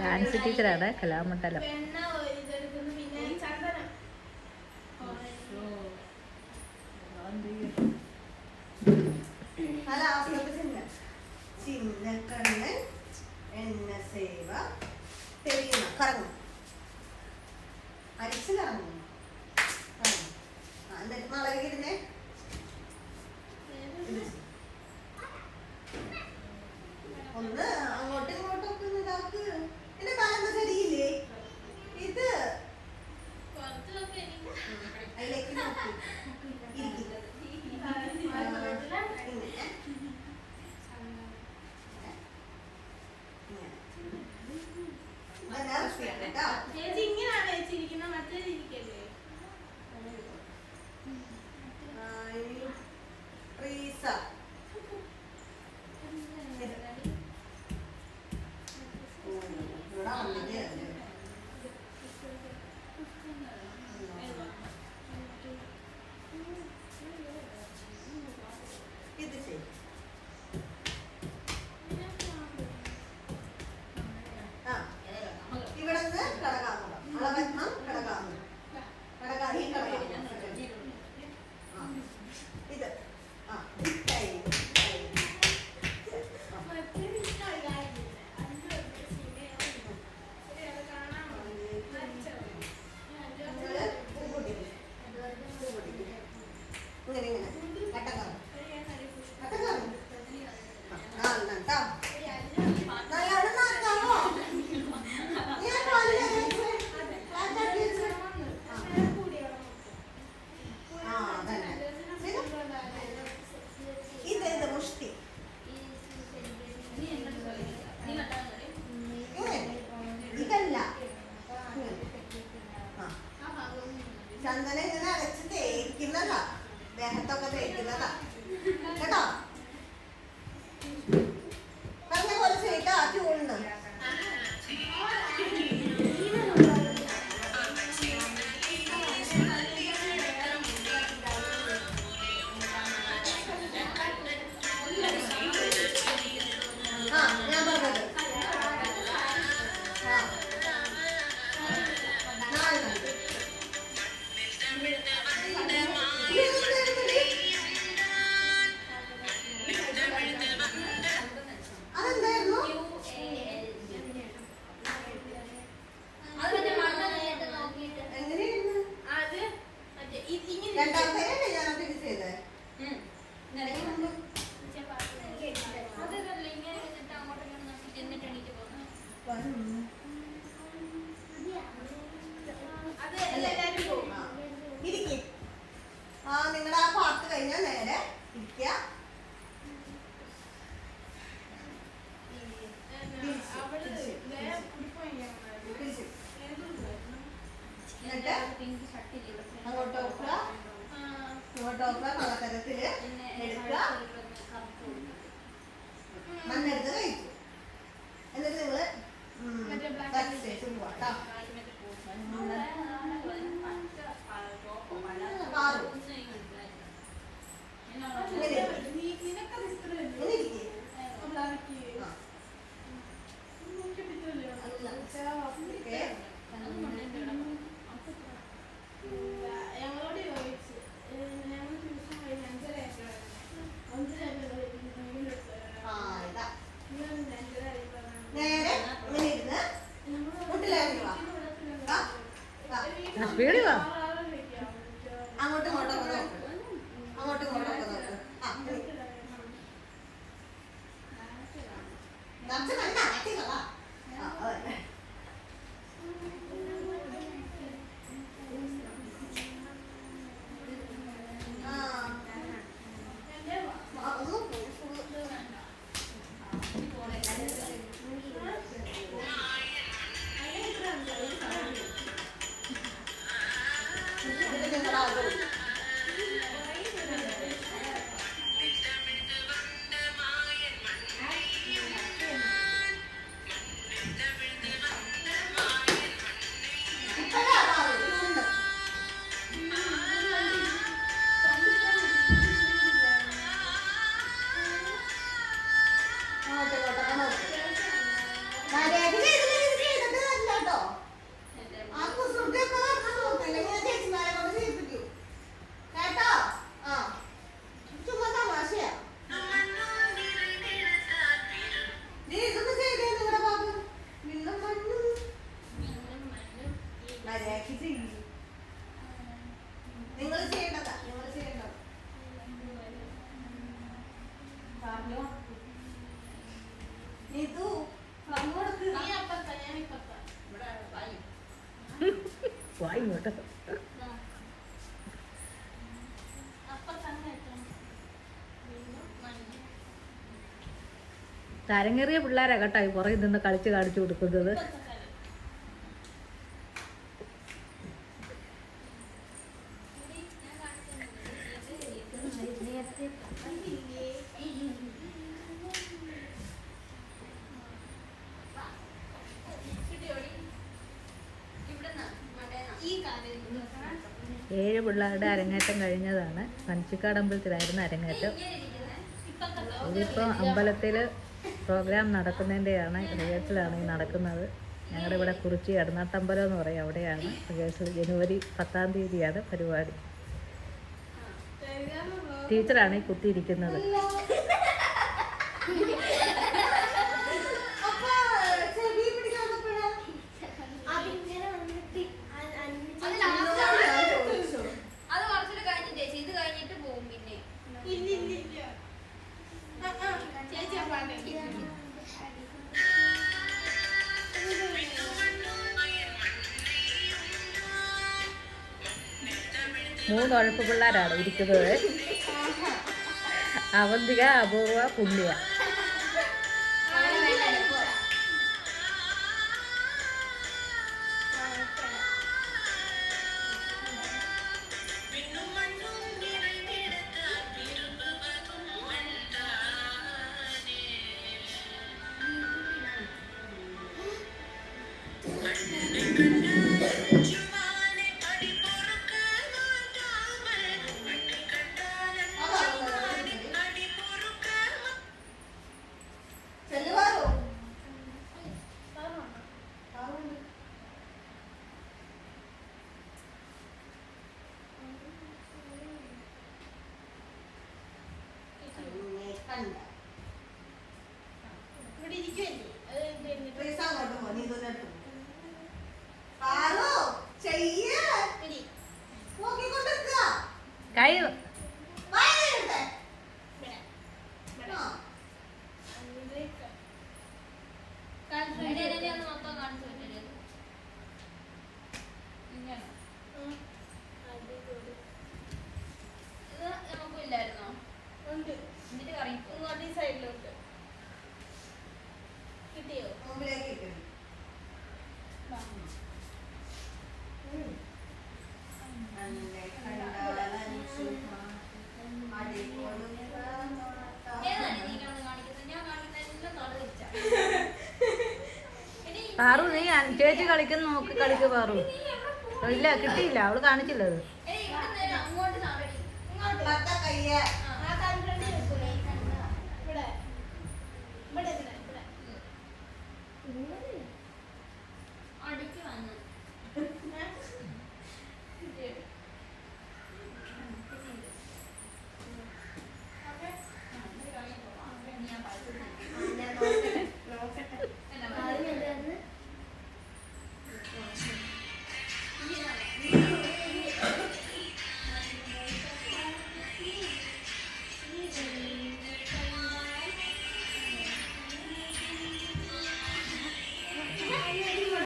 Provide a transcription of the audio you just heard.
Dance ടീച്ചറാണ് കലാമണ്ഡലം. ചിന്നക്കണ്ണ് സേവ എന്നിട്ട് നാളെ തേക്കുന്നതാ ദേഹത്തൊക്കെ തേക്കുന്നതാ കേട്ടോ? ഇരിക്കും. ആ നിങ്ങളുടെ ആ പാർട്ട് കഴിഞ്ഞാൽ നേരെ ഇരിക്കുക എന്നിട്ട് അങ്ങോട്ട് നോക്കുക ഇങ്ങോട്ട് നോക്കുക കളക്കരത്തിൽ 那这个你拿这个了。好，哎。ഇങ്ങോട്ട് തരങ്ങേറിയ പിള്ളേരാ കേട്ടോ ഈ പുറകിൽ നിന്ന് കളിച്ച് കാണിച്ചു കൊടുക്കുന്നത്. ഏഴ് പിള്ളേരുടെ അരങ്ങേറ്റം കഴിഞ്ഞതാണ്. പഞ്ചിക്കാട് അമ്പലത്തിലായിരുന്നു അരങ്ങേറ്റം. ഇതിപ്പോൾ അമ്പലത്തിൽ പ്രോഗ്രാം നടക്കുന്നതിന്റെയാണ് റിഹേഴ്സലാണ് ഈ നടക്കുന്നത്. ഞങ്ങളുടെ ഇവിടെ കുറിച്ചി എടനാട്ടമ്പലം എന്ന് പറയും അവിടെയാണ് റിഹേഴ്സൽ. ജനുവരി പത്താം തീയതിയാണ് പരിപാടി. ടീച്ചറാണ് ഈ കുത്തിയിരിക്കുന്നത് മൂന്ന് ഉഴപ്പ് പിള്ളേരാണ് ഇരിക്കുന്നത്. അവന്തിക അപൂർവ പുണ്യ. പാറു നീ ചേച്ചി കളിക്കുന്ന നോക്ക് കളിക്ക് പാറു. ഇല്ല കിട്ടിയില്ല അവൾ കാണിച്ചില്ലത്.